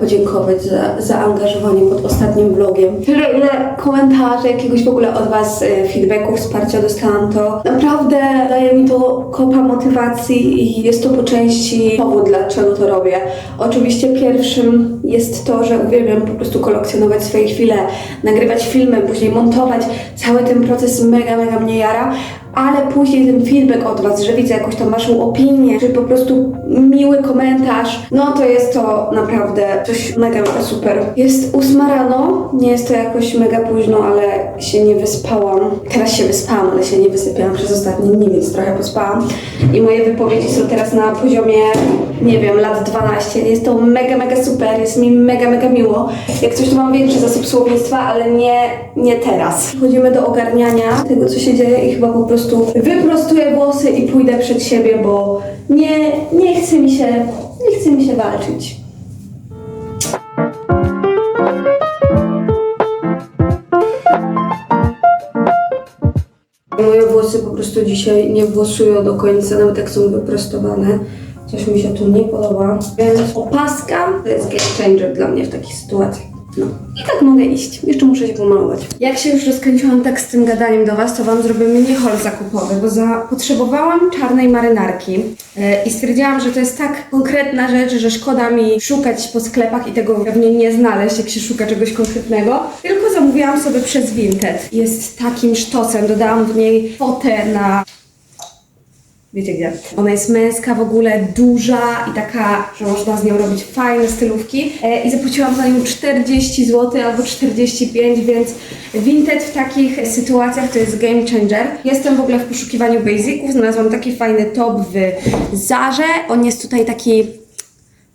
podziękować za zaangażowanie pod ostatnim vlogiem. Tyle ile komentarzy, jakiegoś w ogóle od Was e, feedbacku, wsparcia dostałam, to naprawdę daje mi to kopa motywacji i jest to po części powód, dlaczego to robię. Oczywiście pierwszym jest to, że uwielbiam po prostu kolekcjonować swoje chwile, nagrywać filmy, później montować. Cały ten proces mega, mega mnie jara, ale później ten feedback od Was, że widzę jakąś tam Waszą opinię, czy po prostu miły komentarz, no to jest to naprawdę coś mega, super. Jest ósma rano, nie jest to jakoś mega późno, ale się nie wyspałam. Teraz się wyspałam, ale się nie wysypiałam przez ostatnie dni, więc trochę pospałam. I moje wypowiedzi są teraz na poziomie, nie wiem, lat 12. Jest to mega, mega super, jest mi mega, mega miło. Jak coś, to mam większy zasób słownictwa, ale nie, nie teraz. Chodzimy do ogarniania tego, co się dzieje i chyba po prostu wyprostuję włosy i pójdę przed siebie, bo nie, nie chce mi się, nie chce mi się walczyć. Moje włosy po prostu dzisiaj nie włosują do końca, nawet jak są wyprostowane. Coś mi się tu nie podoba. Więc opaska to jest game changer dla mnie w takiej sytuacji. No. I tak mogę iść. Jeszcze muszę się pomalować. Jak się już rozkręciłam tak z tym gadaniem do Was, to Wam zrobię mini haul zakupowy, bo za... potrzebowałam czarnej marynarki e, i stwierdziłam, że to jest tak konkretna rzecz, że szkoda mi szukać po sklepach i tego pewnie nie znaleźć, jak się szuka czegoś konkretnego. Tylko zamówiłam sobie przez Vinted. Jest takim sztosem. Dodałam w niej fotę na Wiecie gdzie? Ona jest męska w ogóle, duża i taka, że można z nią robić fajne stylówki. E, I zapłaciłam za nią 40 zł albo 45, więc Vinted w takich sytuacjach to jest game changer. Jestem w ogóle w poszukiwaniu basiców. Znalazłam taki fajny top w Zarze. On jest tutaj taki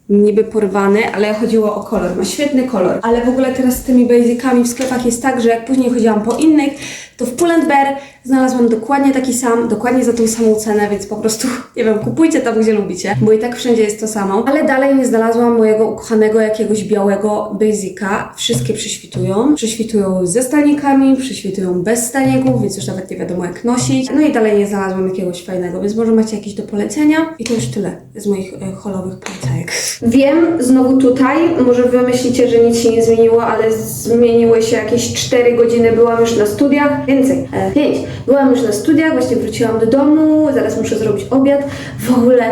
niby porwany, ale chodziło o kolor. Ma świetny kolor. Ale w ogóle teraz z tymi basicami w sklepach jest tak, że jak później chodziłam po innych, to w Pull&Bear znalazłam dokładnie taki sam, dokładnie za tą samą cenę, więc po prostu, nie wiem, kupujcie tam, gdzie lubicie, bo i tak wszędzie jest to samo. Ale dalej nie znalazłam mojego ukochanego jakiegoś białego basica. Wszystkie prześwitują. Prześwitują ze stanikami, prześwitują bez staników, więc już nawet nie wiadomo jak nosić. No i dalej nie znalazłam jakiegoś fajnego, więc może macie jakieś do polecenia. I to już tyle z moich e, holowych polecajek. Wiem, znowu tutaj, może wy myślicie, że nic się nie zmieniło, ale zmieniły się jakieś 4 godziny, byłam już na studiach, więcej, e, 5. Byłam już na studiach, właśnie wróciłam do domu, zaraz muszę zrobić obiad. W ogóle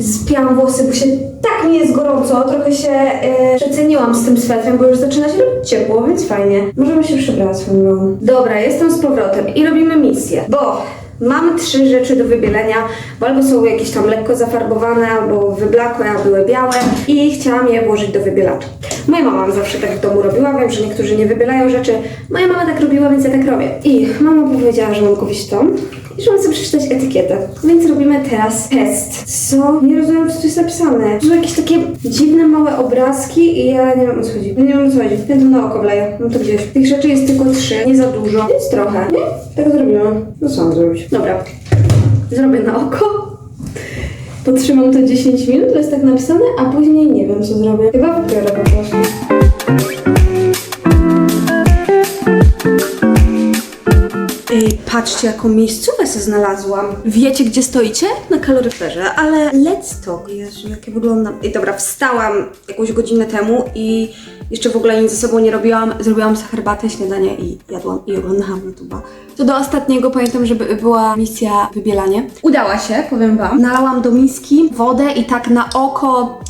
zpiałam włosy, bo się tak mi jest gorąco, trochę się e, przeceniłam z tym swetrem, bo już zaczyna się robić ciepło, więc fajnie. Możemy się przebrać swoją drogą. Dobra, jestem z powrotem i robimy misję, bo Mam trzy rzeczy do wybielenia, bo albo są jakieś tam lekko zafarbowane, albo wyblakłe, były białe i chciałam je włożyć do wybielacza. Moja mama zawsze tak w domu robiła, wiem, że niektórzy nie wybielają rzeczy. Moja mama tak robiła, więc ja tak robię. I mama powiedziała, że mam kupić to i że mam sobie przeczytać etykietę. Więc robimy teraz test. Co? Nie rozumiem, co tu jest napisane. Są jakieś takie dziwne, małe obrazki i ja nie wiem o co chodzi. Nie wiem o co chodzi. Ja to na oko wleję. Mam to gdzieś. Tych rzeczy jest tylko trzy, nie za dużo. Więc trochę, nie? Tak zrobiłam. No co mam zrobić? Dobra. Zrobię na oko. Potrzymam to 10 minut, to jest tak napisane, a później nie wiem co zrobię. Chyba wybiorę po prostu. Ej, patrzcie jaką miejscówkę sobie znalazłam. Wiecie gdzie stoicie? Na kaloryferze, ale let's talk. Jezu, jakie wyglądam. Ej, dobra, wstałam jakąś godzinę temu i jeszcze w ogóle nic ze sobą nie robiłam. Zrobiłam sobie herbatę, śniadanie i jadłam i oglądałam YouTube'a. To do ostatniego pamiętam, żeby była misja wybielanie. Udała się, powiem wam. Nalałam do miski wodę i tak na oko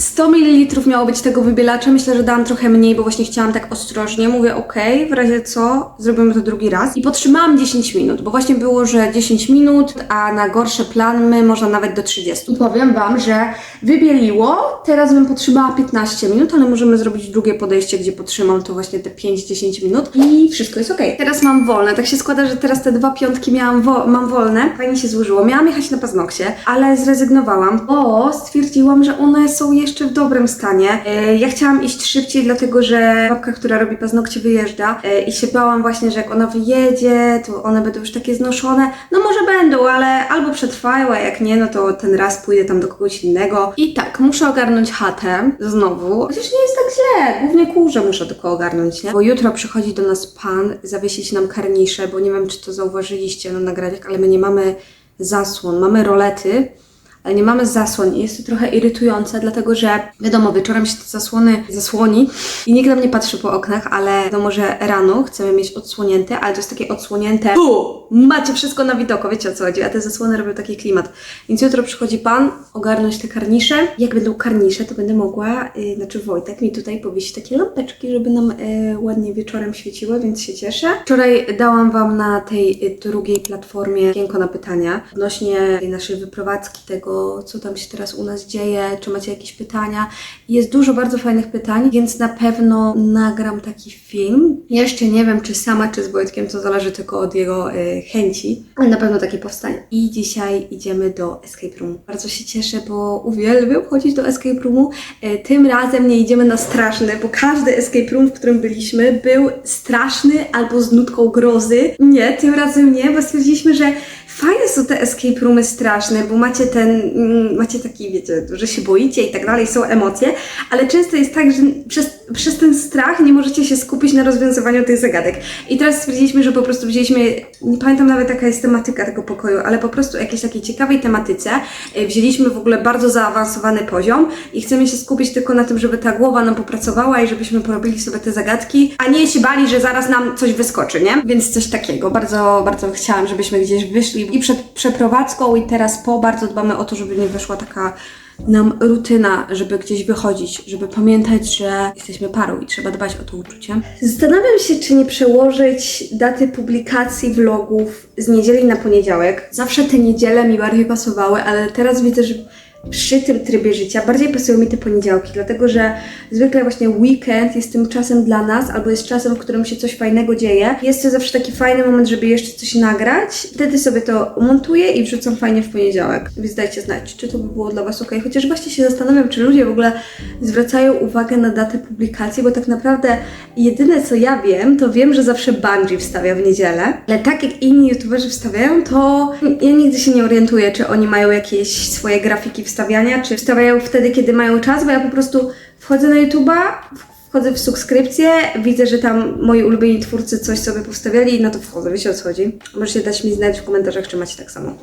100 ml miało być tego wybielacza. Myślę, że dałam trochę mniej, bo właśnie chciałam tak ostrożnie. Mówię, ok, w razie co, zrobimy to drugi raz. I potrzymałam 10 minut, bo właśnie było, że 10 minut, a na gorsze plany można nawet do 30. I powiem Wam, że wybieliło. Teraz bym potrzymała 15 minut, ale możemy zrobić drugie podejście, gdzie potrzymam to właśnie te 5-10 minut i wszystko jest ok. Teraz mam wolne. Tak się składa, że teraz te dwa piątki miałam wo- mam wolne. Fajnie się złożyło. Miałam jechać na paznokcie, ale zrezygnowałam, bo stwierdziłam, że one są jeszcze w dobrym stanie. E, Ja chciałam iść szybciej, dlatego że babka, która robi paznokcie, wyjeżdża e, i się bałam właśnie, że jak ona wyjedzie, to one będą już takie znoszone. No może będą, ale albo przetrwają, a jak nie, no to ten raz pójdę tam do kogoś innego. I tak, muszę ogarnąć chatę znowu. Chociaż nie jest tak źle. Głównie kurze muszę tylko ogarnąć, nie? Bo jutro przychodzi do nas pan zawiesić nam karnisze, bo nie wiem, czy to zauważyliście na nagraniach, ale my nie mamy zasłon. Mamy rolety, ale nie mamy zasłon i jest to trochę irytujące, dlatego że wiadomo, wieczorem się te zasłony zasłoni i nikt nam nie patrzy po oknach, ale wiadomo, że rano chcemy mieć odsłonięte, ale to jest takie odsłonięte tu, macie wszystko na widoku, wiecie o co chodzi, a te zasłony robią taki klimat. Więc jutro przychodzi Pan ogarnąć te karnisze. Jak będą karnisze, to będę mogła, yy, znaczy Wojtek mi tutaj powiesić takie lampeczki, żeby nam yy, ładnie wieczorem świeciły, więc się cieszę. Wczoraj dałam Wam na tej y, drugiej platformie okienko na pytania odnośnie naszej wyprowadzki, tego co tam się teraz u nas dzieje, czy macie jakieś pytania. Jest dużo bardzo fajnych pytań, więc na pewno nagram taki film. Jeszcze nie wiem, czy sama, czy z Wojtkiem, to zależy tylko od jego y, chęci, ale na pewno taki powstanie. I dzisiaj idziemy do escape room. Bardzo się cieszę, bo uwielbiam chodzić do escape roomu. E, Tym razem nie idziemy na straszny, bo każdy escape room, w którym byliśmy, był straszny albo z nutką grozy. Nie, tym razem nie, bo stwierdziliśmy, że fajne są te escape roomy straszne, bo macie ten, mm, macie taki, wiecie, że się boicie i tak dalej, są emocje, ale często jest tak, że przez, przez ten strach nie możecie się skupić na rozwiązywaniu tych zagadek. I teraz stwierdziliśmy, że po prostu wzięliśmy, nie pamiętam nawet jaka jest tematyka tego pokoju, ale po prostu jakiejś takiej ciekawej tematyce e, wzięliśmy w ogóle bardzo zaawansowany poziom i chcemy się skupić tylko na tym, żeby ta głowa nam popracowała i żebyśmy porobili sobie te zagadki, a nie się bali, że zaraz nam coś wyskoczy, nie? Więc coś takiego. Bardzo, bardzo chciałam, żebyśmy gdzieś wyszli i przed przeprowadzką i teraz po bardzo dbamy o to, żeby nie wyszła taka nam rutyna, żeby gdzieś wychodzić, żeby pamiętać, że jesteśmy parą i trzeba dbać o to uczucie. Zastanawiam się, czy nie przełożyć daty publikacji vlogów z niedzieli na poniedziałek. Zawsze te niedziele mi bardziej pasowały, ale teraz widzę, że przy tym trybie życia bardziej pasują mi te poniedziałki, dlatego że zwykle właśnie weekend jest tym czasem dla nas, albo jest czasem, w którym się coś fajnego dzieje. Jest to zawsze taki fajny moment, żeby jeszcze coś nagrać. Wtedy sobie to montuję i wrzucam fajnie w poniedziałek. Więc dajcie znać, czy to by było dla Was ok. Chociaż właśnie się zastanawiam, czy ludzie w ogóle zwracają uwagę na datę publikacji, bo tak naprawdę jedyne co ja wiem, to wiem, że zawsze Bungie wstawia w niedzielę, ale tak jak inni youtuberzy wstawiają, to ja nigdy się nie orientuję, czy oni mają jakieś swoje grafiki wstawiania, czy wstawiają wtedy, kiedy mają czas, bo ja po prostu wchodzę na YouTube'a, wchodzę w subskrypcję, widzę, że tam moi ulubieni twórcy coś sobie powstawiali i na to wchodzę. Wiecie o co chodzi? Możecie dać mi znać w komentarzach, czy macie tak samo.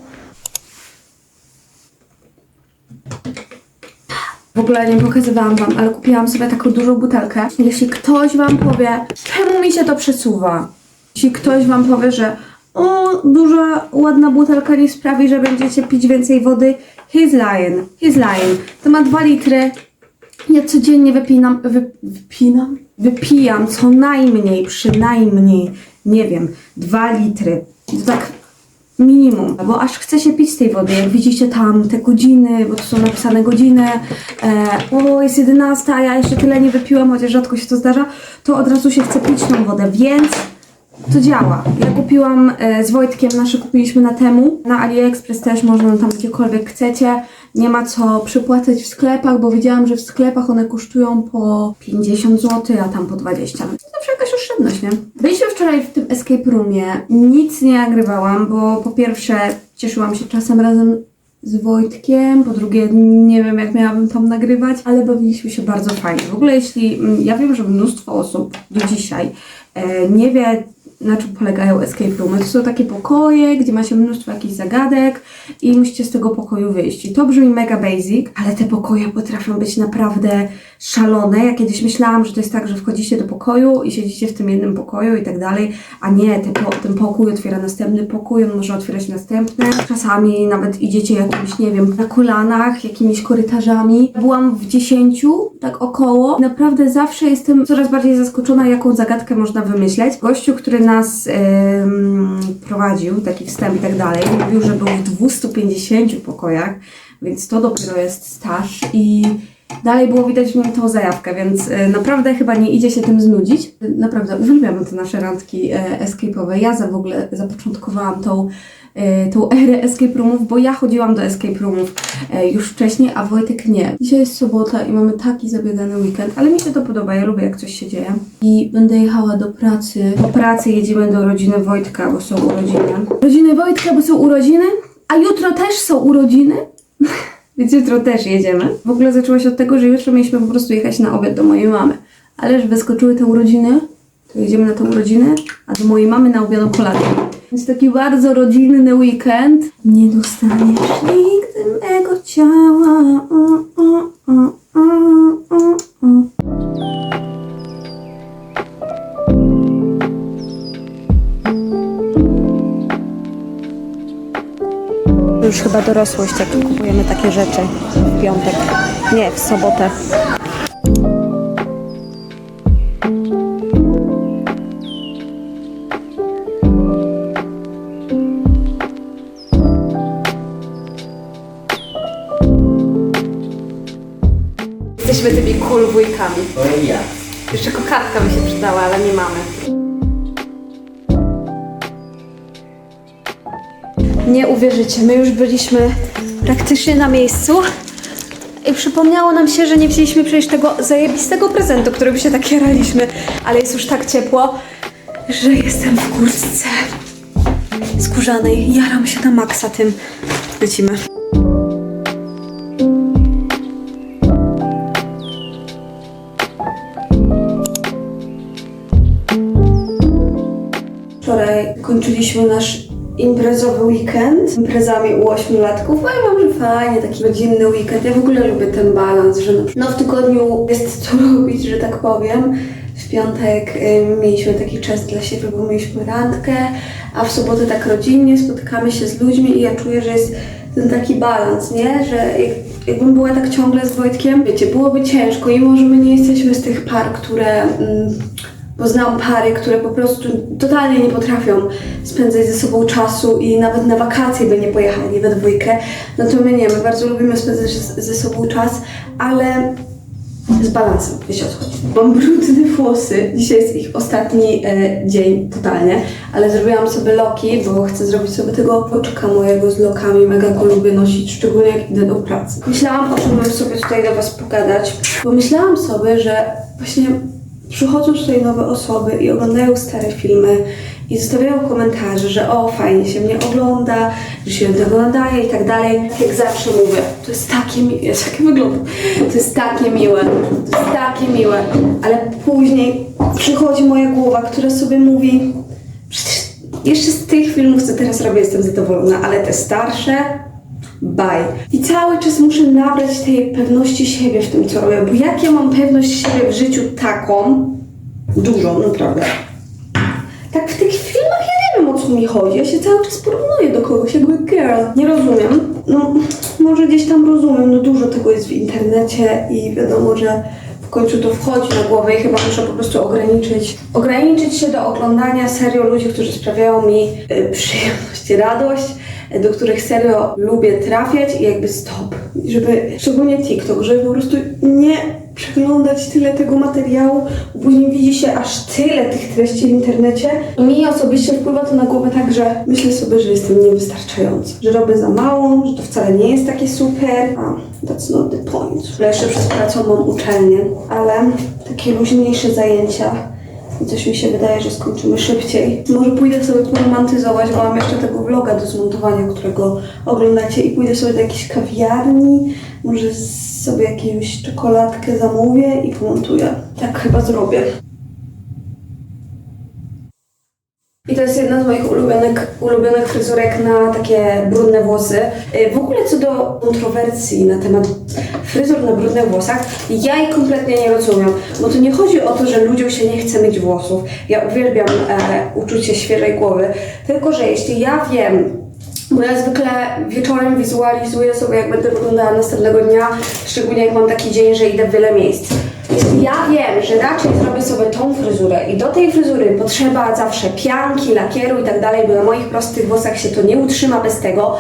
W ogóle nie pokazywałam Wam, ale kupiłam sobie taką dużą butelkę. Jeśli ktoś Wam powie, czemu mi się to przesuwa? Jeśli ktoś Wam powie, że o, duża, ładna butelka nie sprawi, że będziecie pić więcej wody, he's lying, he's lying. To ma 2 litry. Ja codziennie wypinam, wy, wypinam? Wypijam co najmniej, przynajmniej, nie wiem, 2 litry. To tak minimum, bo aż chce się pić tej wody. Jak widzicie tam te godziny, bo tu są napisane godziny, e, o jest 11, a ja jeszcze tyle nie wypiłam, chociaż rzadko się to zdarza, to od razu się chce pić tą wodę, więc to działa. Ja kupiłam e, z Wojtkiem, nasze kupiliśmy na temu, na AliExpress też można tam gdziekolwiek chcecie. Nie ma co przypłacać w sklepach, bo widziałam, że w sklepach one kosztują po 50 zł, a tam po 20. To zawsze jakaś oszczędność, nie? Byliśmy wczoraj w tym escape roomie. Nic nie nagrywałam, bo po pierwsze cieszyłam się czasem razem z Wojtkiem, po drugie nie wiem jak miałabym tam nagrywać, ale bawiliśmy się bardzo fajnie. W ogóle jeśli, mm, ja wiem, że mnóstwo osób do dzisiaj e, nie wie na czym polegają escape roomy. To są takie pokoje, gdzie macie mnóstwo jakichś zagadek i musicie z tego pokoju wyjść. I to brzmi mega basic, ale te pokoje potrafią być naprawdę szalone. Ja kiedyś myślałam, że to jest tak, że wchodzicie do pokoju i siedzicie w tym jednym pokoju i tak dalej, a nie, ten, po, ten pokój otwiera następny pokój, on może otwierać następne. Czasami nawet idziecie jakimś, nie wiem, na kolanach, jakimiś korytarzami. Byłam w dziesięciu, tak około. Naprawdę zawsze jestem coraz bardziej zaskoczona, jaką zagadkę można wymyśleć. Gościu, który nas prowadził, taki wstęp i tak dalej, mówił, że był w 250 pokojach, więc to dopiero jest staż i Dalej było widać w nim tą zajawkę, więc e, naprawdę chyba nie idzie się tym znudzić. Naprawdę uwielbiamy te nasze randki e, escape'owe. Ja za w ogóle zapoczątkowałam tą, tą erę escape roomów, bo ja chodziłam do escape roomów e, już wcześniej, a Wojtek nie. Dzisiaj jest sobota i mamy taki zabiegany weekend, ale mi się to podoba, ja lubię jak coś się dzieje. I będę jechała do pracy. Po pracy jedziemy do rodziny Wojtka, bo są urodziny. Rodziny Wojtka, bo są urodziny, a jutro też są urodziny. Więc jutro też jedziemy. W ogóle zaczęło się od tego, że jutro mieliśmy po prostu jechać na obiad do mojej mamy. Ale że wyskoczyły te urodziny, to jedziemy na te urodziny, a do mojej mamy na obiad kolację. Jest taki bardzo rodzinny weekend. Nie dostaniesz nigdy mego ciała. O, o, o, o, o, o. Już chyba dorosłość, jak kupujemy takie rzeczy w piątek. Nie, w sobotę. Jesteśmy tymi cool wujkami. I ja. Jeszcze kokardka by się przydała, ale nie mamy. Nie uwierzycie, my już byliśmy praktycznie na miejscu i przypomniało nam się, że nie wzięliśmy przecież tego zajebistego prezentu, którym się tak jaraliśmy, ale jest już tak ciepło, że jestem w kurtce skórzanej. Jaram się na maksa tym. Lecimy. Kończyliśmy nasz imprezowy weekend imprezami u ośmiolatków. Powiem wam, że fajnie, taki rodzinny weekend. Ja w ogóle lubię ten balans, że no w tygodniu jest co robić, że tak powiem. W piątek y, mieliśmy taki czas dla siebie, bo mieliśmy randkę, a w sobotę tak rodzinnie spotykamy się z ludźmi i ja czuję, że jest ten taki balans, nie? Że jak, jakbym była tak ciągle z Wojtkiem, wiecie, byłoby ciężko, mimo że my nie jesteśmy z tych par, które... Mm, bo znam pary, które po prostu totalnie nie potrafią spędzać ze sobą czasu i nawet na wakacje by nie pojechali we dwójkę. No to my nie, my bardzo lubimy spędzać ze sobą czas, ale z balansem, wiecie o co chodzi. Mam brudne włosy, dzisiaj jest ich ostatni e, dzień totalnie, ale zrobiłam sobie loki, bo chcę zrobić sobie tego oczka mojego z lokami, mega go lubię nosić, szczególnie jak idę do pracy. Myślałam o czym bym sobie tutaj do Was pogadać, bo myślałam sobie, że właśnie przychodzą tutaj nowe osoby i oglądają stare filmy i zostawiają komentarze, że o, fajnie się mnie ogląda, że się tego nadaje i tak dalej. Tak Jak zawsze mówię, to jest takie miłe, takie wygląda, to jest takie miłe, to jest takie miłe, ale później przychodzi moja głowa, która sobie mówi, przecież jeszcze z tych filmów, co teraz robię, jestem zadowolona, ale te starsze, bye. I cały czas muszę nabrać tej pewności siebie w tym, co robię, bo jak ja mam pewność siebie w życiu taką, dużą, naprawdę, tak w tych filmach ja nie wiem o co mi chodzi. Ja się cały czas porównuję do kogoś, jakby girl. Nie rozumiem. No, może gdzieś tam rozumiem, no dużo tego jest w internecie i wiadomo, że w końcu to wchodzi na głowę i chyba muszę po prostu ograniczyć, ograniczyć się do oglądania serio ludzi, którzy sprawiają mi y, przyjemność radość, do których serio lubię trafiać i jakby stop. I Żeby, szczególnie TikTok, żeby po prostu nie przeglądać tyle tego materiału, bo później widzi się aż tyle tych treści w internecie. Mi osobiście wpływa to na głowę tak, że myślę sobie, że jestem niewystarczająca, że robię za mało, że to wcale nie jest takie super. A, that's not the point. Ale jeszcze przed pracą mam uczelnię, ale takie luźniejsze zajęcia i coś mi się wydaje, że skończymy szybciej. Może pójdę sobie poromantyzować, bo mam jeszcze tego vloga do zmontowania, którego oglądacie i pójdę sobie do jakiejś kawiarni, może sobie jakąś czekoladkę zamówię i pomontuję. Tak chyba zrobię. I to jest jedna z moich ulubionych, ulubionych fryzurek na takie brudne włosy. Y, W ogóle co do kontrowersji na temat fryzur na brudnych włosach, ja jej kompletnie nie rozumiem, bo to nie chodzi o to, że ludziom się nie chce myć włosów. Ja uwielbiam e, uczucie świeżej głowy, tylko że jeśli ja wiem, bo ja zwykle wieczorem wizualizuję sobie, jak będę wyglądała następnego dnia, szczególnie jak mam taki dzień, że idę w wiele miejsc. Jeśli ja wiem, że raczej zrobię sobie tą fryzurę i do tej fryzury potrzeba zawsze pianki, lakieru i tak dalej, bo na moich prostych włosach się to nie utrzyma bez tego,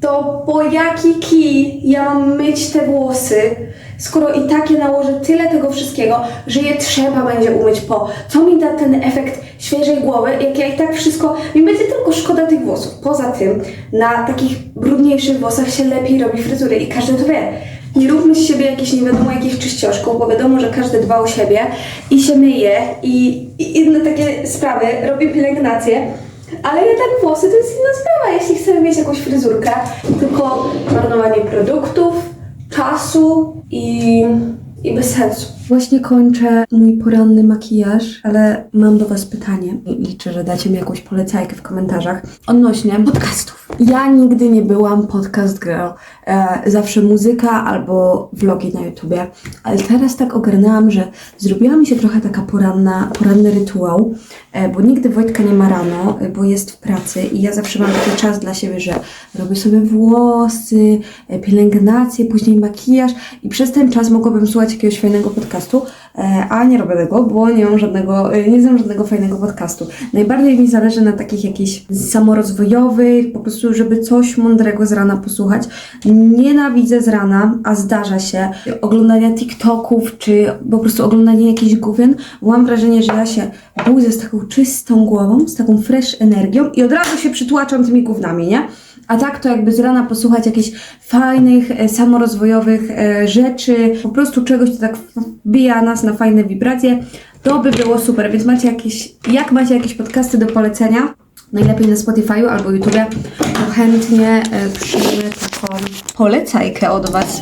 to po jaki kij ja mam myć te włosy, skoro i tak je nałożę tyle tego wszystkiego, że je trzeba będzie umyć po. Co mi da ten efekt świeżej głowy, jak ja i tak wszystko, mi będzie tylko szkoda tych włosów. Poza tym, na takich brudniejszych włosach się lepiej robi fryzury i każdy to wie. Nie róbmy z siebie jakieś nie wiadomo jakich czyścioszków, bo wiadomo, że każdy dba o siebie i się myje i, i inne takie sprawy, robi pielęgnację. Ale jednak włosy to jest inna chcemy mieć jakąś fryzurkę, tylko marnowanie produktów, czasu i, i bez sensu. Właśnie kończę mój poranny makijaż, ale mam do Was pytanie. Liczę, że dacie mi jakąś polecajkę w komentarzach odnośnie podcastów. Ja nigdy nie byłam podcast girl. E, zawsze muzyka albo vlogi na YouTubie. Ale teraz tak ogarnęłam, że zrobiła mi się trochę taka poranna, poranny rytuał, e, bo nigdy Wojtka nie ma rano, e, bo jest w pracy i ja zawsze mam taki czas dla siebie, że robię sobie włosy, e, pielęgnację, później makijaż i przez ten czas mogłabym słuchać jakiegoś fajnego podcastu, e, a nie robię tego, bo nie mam żadnego, e, nie znam żadnego fajnego podcastu. Najbardziej mi zależy na takich jakichś samorozwojowych, po prostu, żeby coś mądrego z rana posłuchać. Nienawidzę z rana, a zdarza się, oglądania TikToków, czy po prostu oglądania jakichś główien. Mam wrażenie, że ja się budzę z taką czystą głową, z taką fresh energią i od razu się przytłaczam tymi gównami, nie? A tak to jakby z rana posłuchać jakichś fajnych, e, samorozwojowych e, rzeczy, po prostu czegoś, co tak wbija nas na fajne wibracje, to by było super. Więc macie jakieś, jak macie jakieś podcasty do polecenia, najlepiej na Spotify'u albo YouTubie, to chętnie e, przyjmę taką polecajkę od Was.